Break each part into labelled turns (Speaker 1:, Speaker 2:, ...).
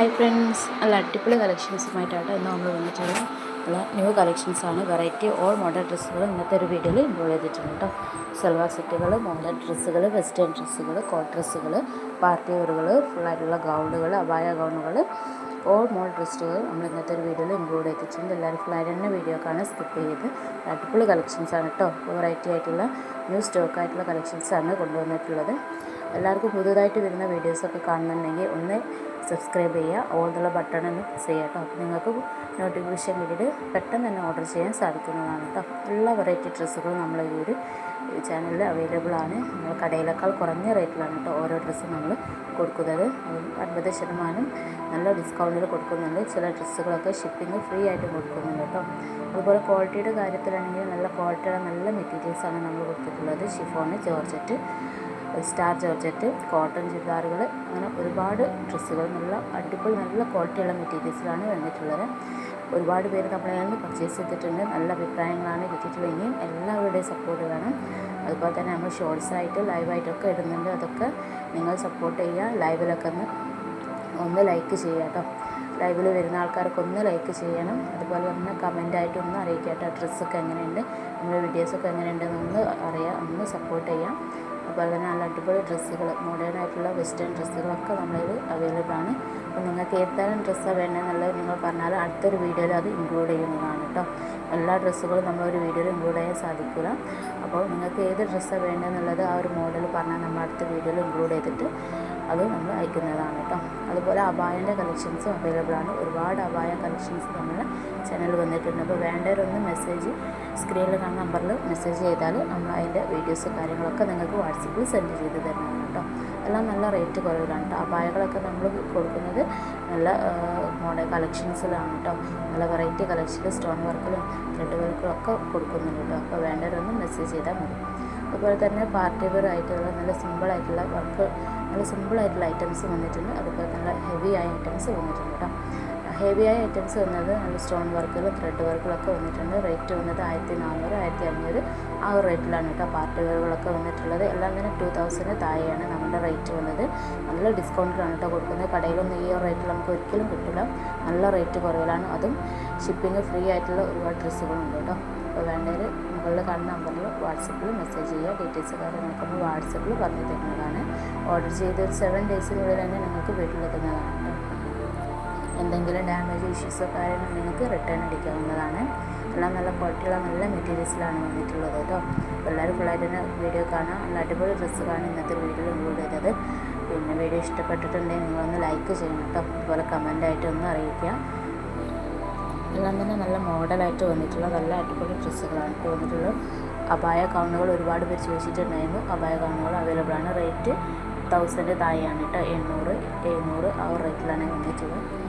Speaker 1: Hi friends നല്ല അടിപൊളി കളക്ഷൻസുമായിട്ടാണ് ഇന്ന് നമ്മൾ വന്നിട്ടുള്ളത്. നല്ല ന്യൂ കളക്ഷൻസ് ആണ് വെറൈറ്റി ഓൾ മോഡൽ ഡ്രസ്സുകൾ ഇന്നത്തെ ഒരു വീഡിയോയിൽ ഇൻക്ലൂഡ് ചെയ്തിട്ടുണ്ട് കേട്ടോ സൽവാർ സെറ്റുകൾ മോഡൽ ഡ്രസ്സുകൾ വെസ്റ്റേൺ ഡ്രസ്സുകൾ കോട്ട് ഡ്രസ്സുകൾ പാർട്ടി വെയറുകൾ ഫുള്ളായിട്ടുള്ള ഗൗണുകൾ അബായ ഗൗണുകൾ ഓൾ മോഡൽ ഡ്രസ്സുകൾ നമ്മൾ ഇന്നത്തെ ഒരു വീഡിയോയിൽ ഇൻക്ലൂഡ് ചെയ്തിട്ടുണ്ട്. എല്ലാവരും ഫുള്ളായിട്ട് തന്നെ വീഡിയോ കാണാൻ സ്കിപ്പ് ചെയ്ത്. അടിപൊളി കളക്ഷൻസ് ആണ് കേട്ടോ വെറൈറ്റി ആയിട്ടുള്ള ന്യൂ സ്റ്റോക്കായിട്ടുള്ള കളക്ഷൻസ് ആണ് കൊണ്ടുവന്നിട്ടുള്ളത്. എല്ലാവർക്കും പുതുതായിട്ട് വരുന്ന വീഡിയോസൊക്കെ കാണുന്നുണ്ടെങ്കിൽ ഒന്ന് സബ്സ്ക്രൈബ് ചെയ്യുക ഓൾ എന്നുള്ള ബട്ടൺ ഒന്ന് പ്രസ് ചെയ്യുക കേട്ടോ. അപ്പോൾ നിങ്ങൾക്ക് നോട്ടിഫിക്കേഷൻ കിട്ടിയിട്ട് പെട്ടെന്ന് തന്നെ ഓർഡർ ചെയ്യാൻ സാധിക്കുന്നതാണ് കേട്ടോ. എല്ലാ വെറൈറ്റി ഡ്രസ്സുകളും നമ്മൾ ഈ ഒരു ചാനലിൽ അവൈലബിൾ ആണ്. നമ്മൾ കടയിലേക്കാൾ കുറഞ്ഞ റേറ്റിലാണ് കേട്ടോ ഓരോ ഡ്രസ്സും നമ്മൾ കൊടുക്കുന്നത്. അൻപത് ശതമാനം നല്ല ഡിസ്കൗണ്ടിൽ കൊടുക്കുന്നുണ്ട്. ചില ഡ്രസ്സുകളൊക്കെ ഷിപ്പിംഗ് ഫ്രീ ആയിട്ട് കൊടുക്കുന്നുണ്ട് കേട്ടോ അതുപോലെ ക്വാളിറ്റിയുടെ കാര്യത്തിലാണെങ്കിൽ നല്ല ക്വാളിറ്റിയുടെ നല്ല മെറ്റീരിയൽസാണ് നമ്മൾ കൊടുത്തിട്ടുള്ളത്. Chiffon georgette star georgette cotton ചുരിദാറുകൾ അങ്ങനെ ഒരുപാട് ഡ്രസ്സുകൾ നല്ല അടിപൊളി നല്ല ക്വാളിറ്റിയുള്ള മെറ്റീരിയൽസിലാണ് വന്നിട്ടുള്ളത്. ഒരുപാട് പേര് നിന്ന് പർച്ചേസ് ചെയ്തിട്ടുണ്ട്. നല്ല അഭിപ്രായങ്ങളാണ് കിട്ടിയിട്ടുള്ളത്. ഇനിയും എല്ലാവരുടെയും സപ്പോർട്ട് വേണം. അതുപോലെ തന്നെ നമ്മൾ ഷോർട്സ് ആയിട്ട് ലൈവായിട്ടൊക്കെ ഇടുന്നുണ്ട്. അതൊക്കെ നിങ്ങൾ സപ്പോർട്ട് ചെയ്യുക. ലൈവിലൊക്കെ ഒന്ന് ഒന്ന് ലൈക്ക് ചെയ്യുക കേട്ടോ. ലൈവിൽ വരുന്ന ആൾക്കാർക്ക് ഒന്ന് ലൈക്ക് ചെയ്യണം. അതുപോലെ ഒന്ന് കമന്റായിട്ട് ഒന്ന് അറിയിക്കട്ടെ. കേട്ടോ ഡ്രസ്സൊക്കെ എങ്ങനെയുണ്ട്? നമ്മുടെ വീഡിയോസൊക്കെ എങ്ങനെയുണ്ടെന്ന് ഒന്ന് അറിയാം. ഒന്ന് സപ്പോർട്ട് ചെയ്യാം. അതുപോലെ തന്നെ നല്ല അടിപൊളി ഡ്രസ്സുകൾ മോഡേൺ ആയിട്ടുള്ള വെസ്റ്റേൺ ഡ്രസ്സുകളൊക്കെ നമ്മളിൽ അവൈലബിൾ ആണ്. അപ്പോൾ നിങ്ങൾക്ക് ഏതാനും ഡ്രസ്സാണ് വേണ്ടതെന്നുള്ളത് നിങ്ങൾ പറഞ്ഞാൽ അടുത്തൊരു വീഡിയോയിൽ അത് ഇൻക്ലൂഡ് ചെയ്യുന്നതാണ് കേട്ടോ. എല്ലാ ഡ്രസ്സുകളും നമ്മൾ ഒരു വീഡിയോയിൽ ഇൻക്ലൂഡ് ചെയ്യാൻ സാധിക്കില്ല അപ്പോൾ നിങ്ങൾക്ക് ഏത് ഡ്രസ്സാണ് വേണ്ടതെന്നുള്ളത് ആ ഒരു മോഡൽ പറഞ്ഞാൽ നമ്മൾ അടുത്ത വീഡിയോയിൽ ഇൻക്ലൂഡ് ചെയ്തിട്ട് അത് നമ്മൾ അയക്കുന്നതാണ് കേട്ടോ. അതുപോലെ അബായന്റെ കളക്ഷൻസും അവൈലബിൾ ആണ്. ഒരുപാട് അബായ കളക്ഷൻസ് നമ്മുടെ ചാനൽ വന്നിട്ടുണ്ട്. അപ്പോൾ വേണ്ടവരൊന്ന് മെസ്സേജ് സ്ക്രീനിൽ കാണുന്ന നമ്പറിൽ മെസ്സേജ് ചെയ്താൽ നമ്മൾ അതിന്റെ വീഡിയോസ് കാര്യങ്ങളൊക്കെ നിങ്ങൾക്ക് വാട്സപ്പിൽ സെൻഡ് ചെയ്ത് തരുന്നതാണ് കേട്ടോ. എല്ലാം നല്ല റേറ്റ് കുറവിലാണ് കേട്ടോ. അബായകളൊക്കെ നമ്മൾ കൊടുക്കുന്നത് നല്ല മോഡൽ കളക്ഷൻസിലാണ് കേട്ടോ. നല്ല വെറൈറ്റി കളക്ഷനിൽ സ്റ്റോൺ വർക്കിലും ത്രെഡ് വർക്കിലും ഒക്കെ കൊടുക്കുന്നുണ്ട് കേട്ടോ. അപ്പോൾ വേണ്ടവരൊന്ന് മെസ്സേജ് ചെയ്താൽ മതി. അതുപോലെ തന്നെ പാർട്ടി വെയർ ആയിട്ടുള്ള നല്ല സിമ്പിളായിട്ടുള്ള വർക്ക് നല്ല സിമ്പിളായിട്ടുള്ള ഐറ്റംസ് വന്നിട്ടുണ്ട്. അതുപോലെ നല്ല ഹെവി ആയ ഐറ്റംസ് വന്നിട്ടുണ്ട് കേട്ടോ ഹെവി ആയ ഐറ്റംസ് വന്നത് നല്ല സ്റ്റോൺ വർക്കുകൾ ത്രെഡ് വർക്കുകളൊക്കെ വന്നിട്ടുണ്ട്. റേറ്റ് വന്നത് ആയിരത്തി നാനൂറ് ആയിരത്തി അഞ്ഞൂറ് ആ ഒരു റേറ്റിലാണ് കേട്ടോ പാർട്ടി വന്നിട്ടുള്ളത്. എല്ലാം തന്നെ ടു തൗസൻഡ് താഴെയാണ് നമ്മുടെ റേറ്റ് വന്നത്. നല്ല ഡിസ്കൗണ്ടിലാണ് കേട്ടോ കൊടുക്കുന്നത്. കടയിലൊന്നും ഈ റേറ്റിൽ നമുക്ക് ഒരിക്കലും കിട്ടില്ല നല്ല റേറ്റ് കുറവിലാണ്. അതും ഷിപ്പിംഗ് ഫ്രീ ആയിട്ടുള്ള ഒരുപാട് ഡ്രസ്സുകളുണ്ട് കേട്ടോ അപ്പോൾ വേണ്ടവർ മുകളിൽ കാണുന്ന നമ്പറിൽ വാട്സപ്പിൽ മെസ്സേജ് ചെയ്യുക. ഡീറ്റെയിൽസ് കാര്യങ്ങളൊക്കെ വാട്സപ്പിൽ പറഞ്ഞു തരുന്നതാണ്. ഓർഡർ ചെയ്ത് ഒരു സെവൻ ഡേയ്സിനുള്ളിൽ തന്നെ നിങ്ങൾക്ക് വീട്ടിലെത്തുന്നതാണ് എന്തെങ്കിലും ഡാമേജ് ഇഷ്യൂസോ കാര്യങ്ങൾ നിങ്ങൾക്ക് റിട്ടേൺ അടിക്കാവുന്നതാണ്. എല്ലാം നല്ല ക്വാളിറ്റിയുള്ള നല്ല മെറ്റീരിയൽസിലാണ് വന്നിട്ടുള്ളത് കേട്ടോ. എല്ലാവരും തന്നെ വീഡിയോ കാണാം നല്ല അടിപൊളി ഡ്രസ്സുകളാണ് ഇന്നത്തെ വീഡിയോയിൽ ഇൻക്ലൂഡ് ചെയ്തത് പിന്നെ വീഡിയോ ഇഷ്ടപ്പെട്ടിട്ടുണ്ടെങ്കിൽ നിങ്ങളൊന്ന് ലൈക്ക് ചെയ്യണം കേട്ടോ. അതുപോലെ കമന്റായിട്ട് ഒന്ന് അറിയിക്കുക. എല്ലാം തന്നെ നല്ല മോഡലായിട്ട് വന്നിട്ടുള്ള നല്ല അടിപൊളി ഡ്രസ്സുകളാണ് ഇപ്പോൾ വന്നിട്ടുള്ളത്. അപായ ഗൗണുകൾ ഒരുപാട് പേര് ചോദിച്ചിട്ടുണ്ടായിരുന്നു. അപായ ഗൗണുകൾ അവൈലബിൾ ആണ്. റേറ്റ് തൗസൻഡ് താഴെയാണ് കേട്ടോ എണ്ണൂറ് എഴുന്നൂറ് ആ റേറ്റിലാണ് വന്നിട്ടുള്ളത്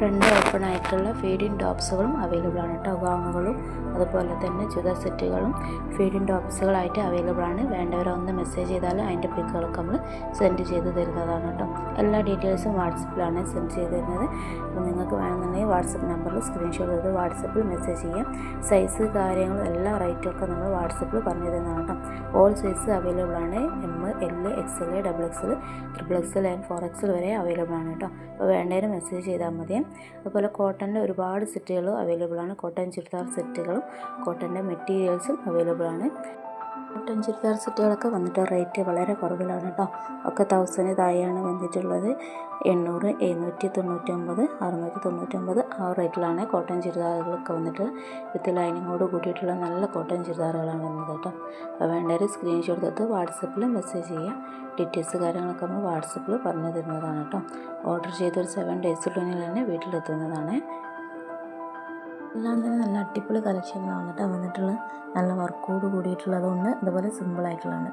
Speaker 1: ഫ്രണ്ട് ഓപ്പൺ ആയിട്ടുള്ള ഫീഡിങ് ടോപ്സുകളും അവൈലബിൾ ആണ് കേട്ടോ ഗൗണുകളും അതുപോലെ തന്നെ ചുരിദാർ സെറ്റുകളും ഫീഡിങ് ടോപ്സുകളായിട്ട് അവൈലബിൾ ആണ്. വേണ്ടവരൊന്ന് മെസ്സേജ് ചെയ്താൽ അതിന്റെ പിക്കുകളൊക്കെ നമ്മൾ സെൻഡ് ചെയ്ത് തരുന്നതാണ് കേട്ടോ എല്ലാ ഡീറ്റെയിൽസും വാട്സപ്പിലാണ് സെൻഡ് ചെയ്ത് തരുന്നത്. അപ്പോൾ നിങ്ങൾക്ക് വേണമെന്നുണ്ടെങ്കിൽ വാട്സപ്പ് നമ്പറിൽ സ്ക്രീൻഷോട്ട് ചെയ്ത് വാട്സപ്പിൽ മെസ്സേജ് ചെയ്യാം. സൈസ് കാര്യങ്ങളും എല്ലാ റേറ്റും ഒക്കെ നമ്മൾ വാട്സപ്പിൽ പറഞ്ഞു തരുന്നതാണ് കേട്ടോ ഓൾ സൈസ് അവൈലബിൾ ആണ്. M L X L double X L triple X L and four X L വരെ അവൈലബിൾ ആണ് കേട്ടോ അപ്പോൾ വേണ്ടതിന് മെസ്സേജ് ചെയ്താൽ മതി അതുപോലെ കോട്ടന്റെ ഒരുപാട് സെറ്റുകൾ അവൈലബിൾ ആണ് കോട്ടൺ ചുരിദാർ സെറ്റുകളും കോട്ടന്റെ മെറ്റീരിയൽസും അവൈലബിൾ ആണ് കോട്ടൺ ചുരിദാർ സെറ്റുകളൊക്കെ വന്നിട്ട് റേറ്റ് വളരെ കുറവിലാണ് കേട്ടോ. ഒക്കെ തൗസൻഡ് താഴെയാണ് വന്നിട്ടുള്ളത്. എണ്ണൂറ് എഴുന്നൂറ്റി തൊണ്ണൂറ്റൊമ്പത് അറുന്നൂറ്റി തൊണ്ണൂറ്റൊമ്പത് ആ റേറ്റിലാണ് കോട്ടൺ ചുരിദാറുകളൊക്കെ വന്നിട്ട് വിത്ത് ലൈനിങ്ങോട് കൂടിയിട്ടുള്ള നല്ല കോട്ടൺ ചുരിദാറുകളാണ് വന്നത് കേട്ടോ. അപ്പോൾ വേണ്ടവർ സ്ക്രീൻഷോട്ട് എടുത്ത് വാട്സപ്പിൽ മെസ്സേജ് ചെയ്യുക. ഡീറ്റെയിൽസ് കാര്യങ്ങളൊക്കെ നമ്മൾ വാട്സപ്പിൽ പറഞ്ഞു തരുന്നതാണ് കേട്ടോ. ഓർഡർ ചെയ്തൊരു സെവൻ ഡേയ്സിനുള്ളിൽ തന്നെ വീട്ടിലെത്തുന്നതാണ്. എല്ലാം തന്നെ നല്ല അടിപൊളി കളക്ഷനിലാണ് കേട്ടോ. വന്നിട്ടുള്ളത് നല്ല വർക്കോട് കൂടിയിട്ടുള്ളതുകൊണ്ട് അതുപോലെ സിമ്പിളായിട്ടുള്ളതാണ്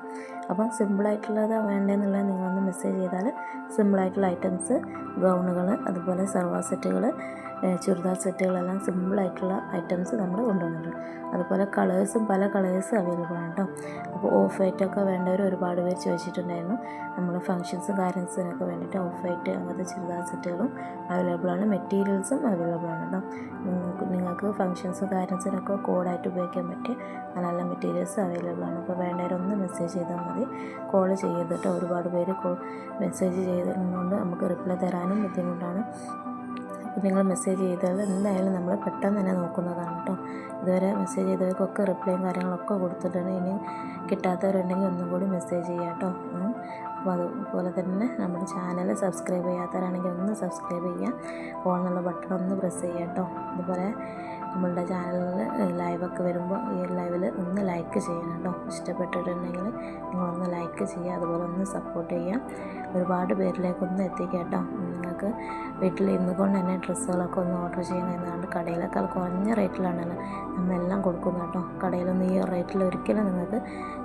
Speaker 1: അപ്പം സിമ്പിളായിട്ടുള്ളത് വേണ്ടതെന്നുള്ളത് നിങ്ങളൊന്ന് മെസ്സേജ് ചെയ്താൽ സിമ്പിളായിട്ടുള്ള ഐറ്റംസ് ഗൗണുകൾ അതുപോലെ സർവാ സെറ്റുകൾ ചുരിദാർ സെറ്റുകളെല്ലാം സിമ്പിളായിട്ടുള്ള ഐറ്റംസ് നമ്മൾ കൊണ്ടുവന്നിട്ടുണ്ട്. അതുപോലെ കളേഴ്സും പല കളേഴ്സും അവൈലബിൾ ആണ് കേട്ടോ അപ്പോൾ ഓഫ് വൈറ്റൊക്കെ വേണ്ടവർ ഒരുപാട് പേര് ചോദിച്ചിട്ടുണ്ടായിരുന്നു. നമ്മൾ ഫങ്ഷൻസും കാര്യൻസിനൊക്കെ വേണ്ടിയിട്ട് ഓഫ് വൈറ്റ് അങ്ങനത്തെ ചുരിദാർ സെറ്റുകളും അവൈലബിൾ ആണ്. മെറ്റീരിയൽസും അവൈലബിൾ ആണ് കേട്ടോ നിങ്ങൾക്ക് നിങ്ങൾക്ക് ഫങ്ഷൻസും കാര്യൻസിനൊക്കെ കോഡായിട്ട് ഉപയോഗിക്കാൻ പറ്റിയ നല്ല മെറ്റീരിയൽസ് അവൈലബിൾ ആണ്. അപ്പോൾ വേണ്ടവരൊന്ന് മെസ്സേജ് ചെയ്താൽ മതി. കോൾ ചെയ്യരുത് കേട്ടോ ഒരുപാട് പേര് മെസ്സേജ് ചെയ്തതുകൊണ്ട് നമുക്ക്
Speaker 2: റിപ്ലൈ തരാനും ബുദ്ധിമുട്ടാണ്. നിങ്ങൾ മെസ്സേജ് ചെയ്താൽ എന്തായാലും നമ്മൾ പെട്ടെന്ന് തന്നെ നോക്കുന്നതാണ് കേട്ടോ. ഇതുവരെ മെസ്സേജ് ചെയ്തവർക്കൊക്കെ റിപ്ലൈയും കാര്യങ്ങളൊക്കെ കൊടുത്തിട്ടുണ്ട്. ഇനി കിട്ടാത്തവരുണ്ടെങ്കിൽ ഒന്നും കൂടി മെസ്സേജ് ചെയ്യാം കേട്ടോ. അപ്പോൾ അതുപോലെ തന്നെ നമ്മുടെ ചാനൽ സബ്സ്ക്രൈബ് ചെയ്യാത്തവരാണെങ്കിൽ ഒന്ന് സബ്സ്ക്രൈബ് ചെയ്യുക. ഓൺ എന്നുള്ള ബട്ടൺ ഒന്ന് പ്രസ് ചെയ്യുക കേട്ടോ. അതുപോലെ നമ്മളുടെ ചാനലിൽ ലൈവൊക്കെ വരുമ്പോൾ ഈ ലൈവിൽ ഒന്ന് ലൈക്ക് ചെയ്യണം കേട്ടോ. ഇഷ്ടപ്പെട്ടിട്ടുണ്ടെങ്കിൽ നിങ്ങളൊന്ന് ലൈക്ക് ചെയ്യുക അതുപോലെ ഒന്ന് സപ്പോർട്ട് ചെയ്യുക. ഒരുപാട് പേരിലേക്കൊന്ന് എത്തിക്കുക കേട്ടോ. നിങ്ങൾക്ക് വീട്ടിൽ ഇന്ന് കൊണ്ട് തന്നെ ഡ്രസ്സുകളൊക്കെ ഒന്ന് ഓർഡർ ചെയ്യുന്നതാണ് കടയിലൊക്കെ കുറഞ്ഞ റേറ്റിലാണ് നമ്മളെല്ലാം കൊടുക്കുന്നത് കേട്ടോ. കടയിലൊന്നും ഈ റേറ്റിൽ ഒരിക്കലും നിങ്ങൾക്ക്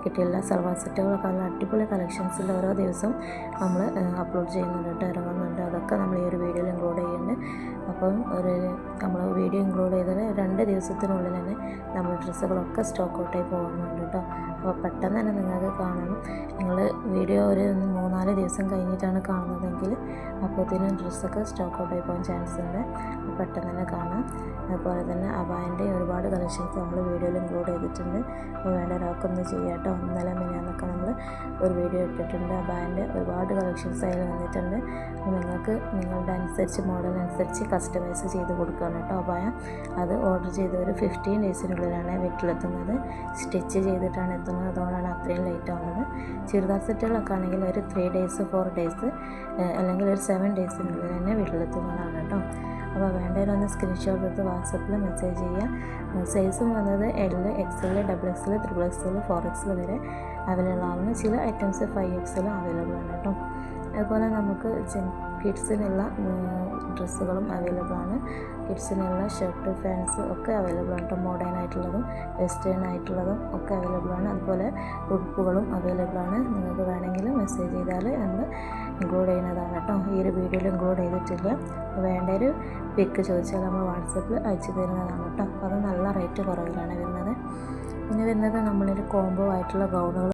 Speaker 2: കിട്ടില്ല സർവ സെറ്റുകളൊക്കെ നല്ല അടിപൊളി കളക്ഷൻസിൽ ഓരോ ദിവസവും നമ്മൾ അപ്ലോഡ് ചെയ്യുന്നുണ്ട് ഇറങ്ങുന്നുണ്ട്. അതൊക്കെ നമ്മൾ ഈ ഒരു വീഡിയോയിൽ ഇൻക്ലൂഡ് ചെയ്യുന്നുണ്ട്. അപ്പം ഒരു നമ്മൾ വീഡിയോ ഇൻക്ലൂഡ് ചെയ്താൽ രണ്ട് ദിവസത്തിനുള്ളിൽ തന്നെ നമ്മൾ ഡ്രസ്സുകളൊക്കെ സ്റ്റോക്ക് ഔട്ടായി പോകുന്നുണ്ട് കേട്ടോ. അപ്പോൾ പെട്ടെന്ന് തന്നെ നിങ്ങൾക്ക് കാണണം നിങ്ങൾ വീഡിയോ ഒരു മൂന്നാൽ ദിവസം കഴിഞ്ഞിട്ടാണ് കാണുന്നതെങ്കിൽ അപ്പോഴത്തേനും ഡ്രസ്സൊക്കെ സ്റ്റോക്ക് ഔട്ട് ആയി പോകാൻ ചാൻസ് ഉണ്ട്. പെട്ടെന്ന് തന്നെ കാണാം. അതുപോലെ തന്നെ അബായന്റെ ഒരുപാട് കളക്ഷൻസ് നമ്മൾ വീഡിയോയിൽ ഇൻക്ലൂഡ് ചെയ്തിട്ടുണ്ട്. അപ്പോൾ വേണ്ട ഒരാൾക്കൊന്ന് ചെയ്യാട്ടോ ഒന്നല്ല മിനിയാന്നൊക്കെ നമ്മൾ ഒരു വീഡിയോ ഇട്ടിട്ടുണ്ട്. അബായന്റെ ഒരുപാട് കളക്ഷൻസ് അതിൽ വന്നിട്ടുണ്ട്. അപ്പോൾ നിങ്ങൾക്ക് നിങ്ങളുടെ അനുസരിച്ച് മോഡൽ അനുസരിച്ച് കസ്റ്റമൈസ് ചെയ്ത് കൊടുക്കുകയാണ് കേട്ടോ അബായ അത് ഓർഡർ ചെയ്ത ഒരു ഫിഫ്റ്റീൻ ഡേയ്സിനുള്ളിലാണ് വീട്ടിലെത്തുന്നത്. സ്റ്റിച്ച് ചെയ്തിട്ടാണ് എത്തുന്നത്. അതുകൊണ്ടാണ് അത്രയും ലേറ്റ് ആവുന്നത്. ചുരിദാർ സെറ്റുകളൊക്കെ ആണെങ്കിൽ ഒരു ത്രീ ഡേയ്സ് ഫോർ ഡേയ്സ് അല്ലെങ്കിൽ ഒരു സെവൻ ഡേയ്സിനുള്ളിൽ തന്നെ വീട്ടിലെത്തുന്നതാണ് കേട്ടോ. അപ്പോൾ വേണ്ടവരൊന്ന് സ്ക്രീൻഷോട്ട് എടുത്ത് വാട്സപ്പിൽ മെസ്സേജ് ചെയ്യുക. സൈസും വന്നത് L X L double X L triple X L four X L വരെ അവൈലബിൾ ആണ്. ചില items five X L available ആണ് കേട്ടോ. അതുപോലെ നമുക്ക് കിഡ്സിനുള്ള ഡ്രസ്സുകളും അവൈലബിൾ ആണ്. കിഡ്സിനുള്ള ഷർട്ട് പാൻസ് ഒക്കെ അവൈലബിൾ ആണ്. മോഡേൺ ആയിട്ടുള്ളതും വെസ്റ്റേൺ ആയിട്ടുള്ളതും ഒക്കെ അവൈലബിൾ ആണ്. അതുപോലെ ഉടുപ്പുകളും അവൈലബിൾ ആണ്. നിങ്ങൾക്ക് വേണമെങ്കിൽ മെസ്സേജ് ചെയ്താൽ നമ്മൾ ഇൻക്ലൂഡ് ചെയ്യുന്നതാണ് കേട്ടോ ഈ ഒരു വീഡിയോയിൽ ഇൻക്ലൂഡ് ചെയ്തിട്ടില്ല. വേണ്ട ഒരു പിക്ക് ചോദിച്ചാൽ നമ്മൾ വാട്സപ്പിൽ അയച്ചു തരുന്നതാണ് കേട്ടോ അപ്പോൾ അത് നല്ല റേറ്റ് കുറവിലാണ് വരുന്നത്. പിന്നെ വരുന്നത് നമ്മളൊരു കോംബോ ആയിട്ടുള്ള ഗൗണുകൾ